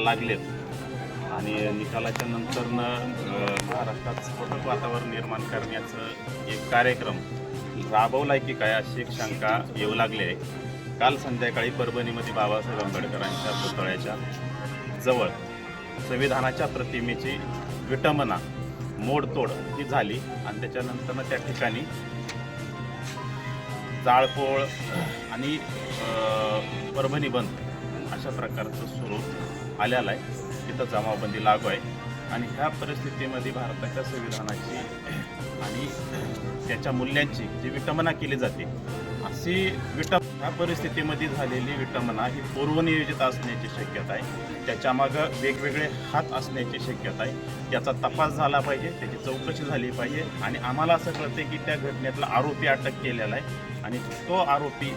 निकाल लागलेत आणि निकालाच्या नंतरनं महाराष्ट्रात स्फोटक वातावरण निर्माण करण्याचं एक कार्यक्रम राबवलाय की काय अशी एक शंका येऊ लागली आहे. काल संध्याकाळी परभणीमध्ये बाबासाहेब आंबेडकरांच्या पुतळ्याच्या जवळ संविधानाच्या प्रतिमेची विटंबना मोडतोड ही झाली आणि त्याच्यानंतरनं त्या ठिकाणी जाळपोळ आणि परभणी बंद अशा प्रकारचं स्वरूप आलेला आहे तिथं जमावबंदी लागू आहे. आणि ह्या परिस्थितीमध्ये भारताच्या संविधानाची आणि त्याच्या मूल्यांची जी विटंबना केली जाते अशी विटंब ह्या परिस्थितीमध्ये झालेली विटंबना ही पूर्वनियोजित असण्याची शक्यता आहे. त्याच्यामागं वेगवेगळे हात असण्याची शक्यता आहे. त्याचा तपास झाला पाहिजे त्याची चौकशी झाली पाहिजे आणि आम्हाला असं कळतं की त्या घटनेतला आरोपी अटक केलेला आहे आणि तो आरोपी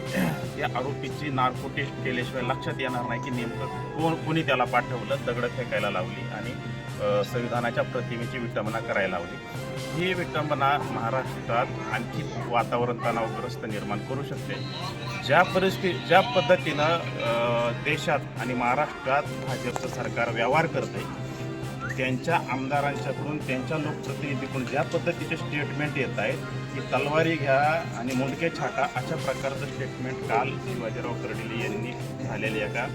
या आरोपीची नार्कोटिक केल्याशिवाय लक्षात येणार नाही की नेमकं कोण कोणी त्याला पाठवलं दगडं फेकायला लावली आणि संविधानाच्या प्रतिमेची विटंबना करायला हवी ही विटंबना महाराष्ट्रात आणखी वातावरण तणावग्रस्त निर्माण करू शकते. ज्या परिस्थिती ज्या पद्धतीनं देशात आणि महाराष्ट्रात भाजपचं सरकार व्यवहार करते त्यांच्या आमदारांच्याकडून त्यांच्या लोकप्रतिनिधीकडून ज्या पद्धतीचे स्टेटमेंट येत आहेत की तलवारी घ्या आणि मुंडके छाटा अशा प्रकारचं स्टेटमेंट काल शिवाजीराव कर्डिले यांनी झालेल्या एका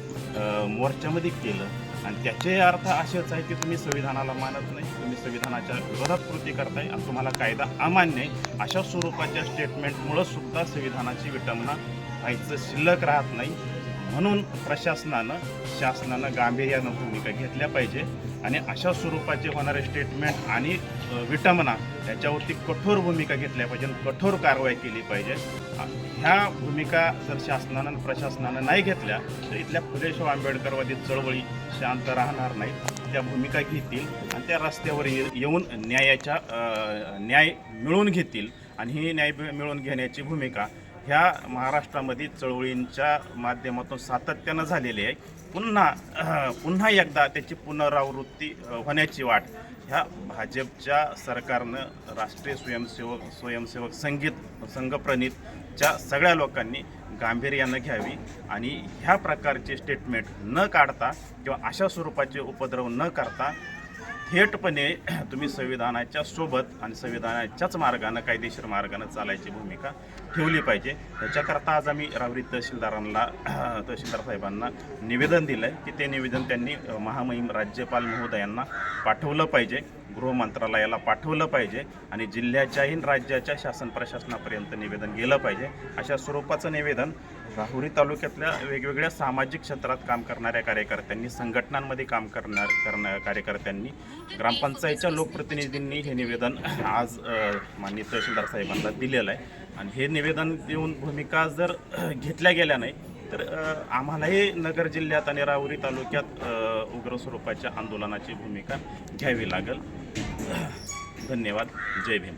मोर्चामध्ये केलं. आणि त्याचे अर्थ असेच आहे की तुम्ही संविधानाला मानत नाही तुम्ही संविधानाच्या विरोधात कृती करताय आणि तुम्हाला कायदा अमान्य आहे अशा स्वरूपाच्या स्टेटमेंटमुळं सुद्धा संविधानाची विटंबना व्हायचं शिल्लक राहत नाही. म्हणून प्रशासनानं शासनानं गांभीर्यानं भूमिका घेतल्या पाहिजे आणि अशा स्वरूपाचे होणारे स्टेटमेंट आणि विटंबना याच्यावरती कठोर भूमिका घेतल्या पाहिजे कठोर कारवाई केली पाहिजे. ह्या भूमिका जर शासनानं प्रशासनानं नाही घेतल्या तर इथल्या फुले आंबेडकरवादी चळवळी शांत राहणार नाहीत. त्या भूमिका घेतील आणि त्या रस्त्यावर येऊन न्यायाच्या न्याय मिळवून घेतील. आणि ही न्याय मिळवून घेण्याची भूमिका ह्या महाराष्ट्रामध्ये चळवळींच्या माध्यमातून सातत्यानं झालेली आहे. पुन्हा पुन्हा एकदा त्याची पुनरावृत्ती होण्याची वाट ह्या भाजपच्या सरकारनं राष्ट्रीय स्वयंसेवक स्वयंसेवक संगीत च्या सगळ्या लोकांनी गांभीर्यानं घ्यावी आणि ह्या प्रकारचे स्टेटमेंट न काढता किंवा अशा स्वरूपाचे उपद्रव न करता थेटपणे तुम्ही संविधानाच्या सोबत आणि संविधानाच्याच मार्गानं कायदेशीर मार्गानं चालायची भूमिका ठेवली पाहिजे. याच्याकरता आज आम्ही रावरी तहसीलदारांना तहसीलदार साहेबांना निवेदन दिलं आहे की ते निवेदन त्यांनी महामहिम राज्यपाल महोदयांना पाठवलं पाहिजे. गृह मंत्रालयाला पाठवलं पाहिजे आणि जिल्ह्याच्याही राज्याच्या शासन प्रशासनापर्यंत निवेदन गेलं पाहिजे. अशा स्वरूपाचं निवेदन राहुरी तालुक्यातल्या वेगवेगळ्या सामाजिक क्षेत्रात काम करणाऱ्या कार्यकर्त्यांनी संघटनांमध्ये काम करणार करणाऱ्या कार्यकर्त्यांनी ग्रामपंचायतच्या लोकप्रतिनिधींनी हे निवेदन आज माननीय तहसीलदार साहेबांना दिलेलं आहे. आणि हे निवेदन देऊन भूमिका जर घेतल्या गेल्या नाही तर आम्हालाही नगर जिल्ह्यात आणि राहुरी तालुक्यात उग्र स्वरूपाच्या आंदोलनाची भूमिका घ्यावी लागेल. धन्यवाद. जय भीम.